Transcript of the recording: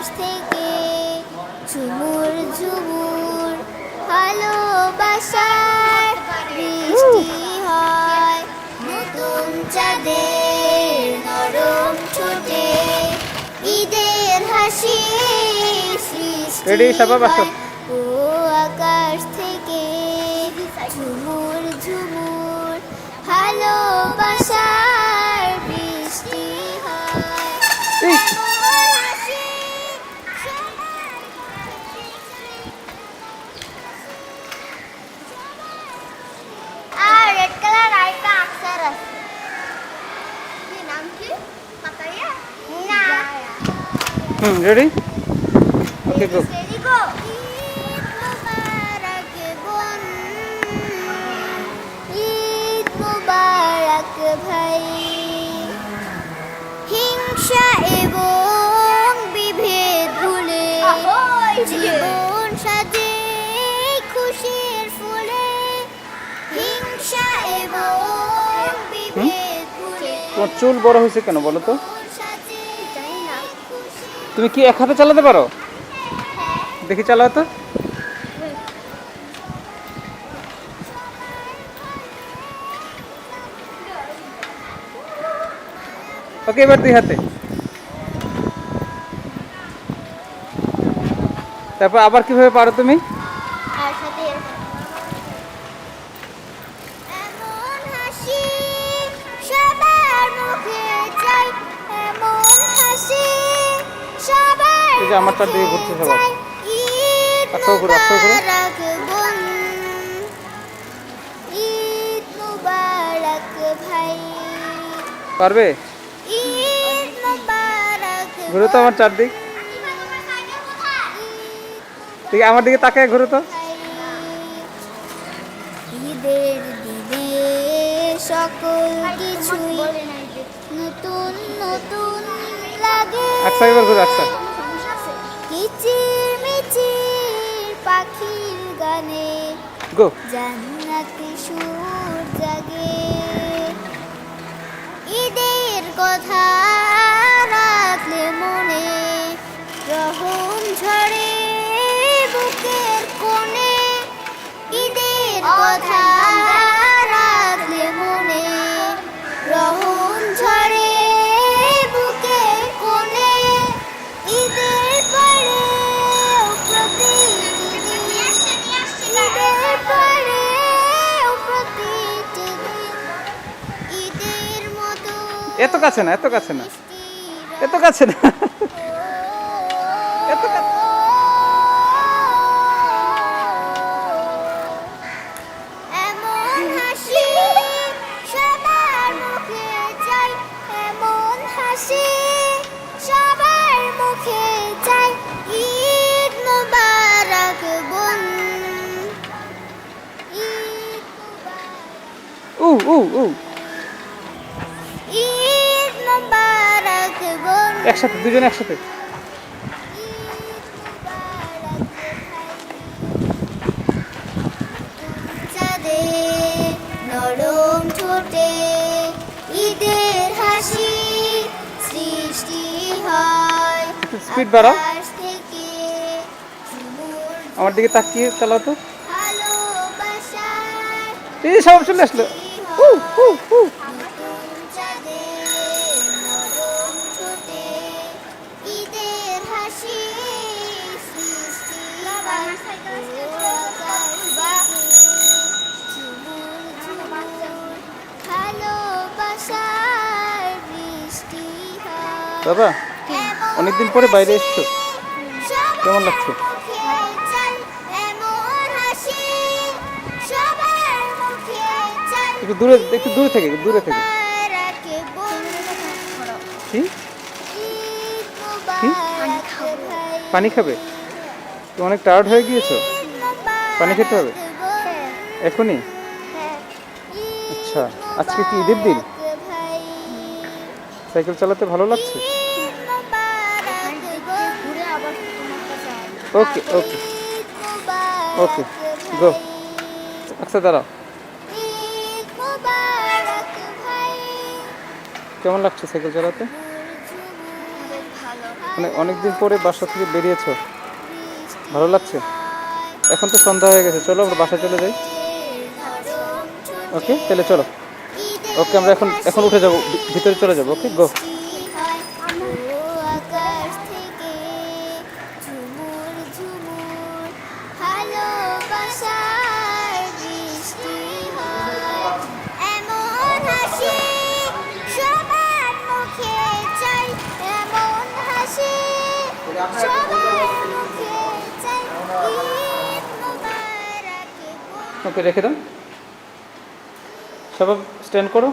আকাশ থেকে ঝুমুর ঝুমুর ভালোবাসার বৃষ্টি হয়। নতুন চাঁদের নরম ছোটে ঈদের হাসি সৃষ্টি হুম রেডি ওকে গো ভাই হিংসা এবং বিভেদ ভুলে জীবন সাজে খুশির ফুলে হিংসা এবং বিভেদ ভুলে চুল বড় হয়েছে কেন বলো তো? তুমি কি এক হাতে চালাতে পারো? দেখি চালাও তো। ওকে, এবার দুই হাতে। তারপর আবার কীভাবে পারো তুমি? যে আমারটা দিয়ে মুখে ঘুরছে। মুবারক বোন ঈদ মুবারক ভাই পারবে? ঘুরো তো আমার চারদিক। দেখি আমার দিকে তাকায় ঘুরো তো। ঈদের দিনে সকল কিছুই নতুন নতুন লাগে। আকসা এবার ঘুরো আকসা কিচির মিচির পাখির গানে গো। জান্নাতে সুর জাগে। ঈদের কথা এত কাছে না এত কাছে না। এত কাছে না। এত কাছে এমন হাসি সবার একসাথে দুজন একসাথে। চাঁদে নরম ঠোঁটে ঈদের হাসি সৃষ্টি হয়। একটু speed বাড়াও। আমার দিকে তাকিয়ে চালাও তো। এই সব চলে আসলো। দাদা অনেকদিন পরে বাইরে এসছো। কেমন লাগছে? একটু দূরে একটু দূরে থেকে দূরে থেকে। কি? পানি খাবে? তুমি অনেক টায়ার্ড হয়ে গিয়েছো? পানি খেতে হবে? এখনই? আচ্ছা আজকে কি ঈদের দিন? সাইকেল চালাতে ভালো লাগছে? ওকে ওকে ওকে গো আচ্ছা দাঁড়াও। কেমন লাগছে সাইকেল চালাতে? মানে অনেকদিন পরে বাসা থেকে বেরিয়েছ। ভালো লাগছে? এখন তো সন্ধ্যা হয়ে গেছে, চলো আমরা বাসা চলে যাই। ওকে তাহলে চলো। ওকে আমরা এখন এখন উঠে যাব। ভিতরে চলে যাব ওকে গো ওকে রেখে দাও। সবাই স্ট্যান্ড করো।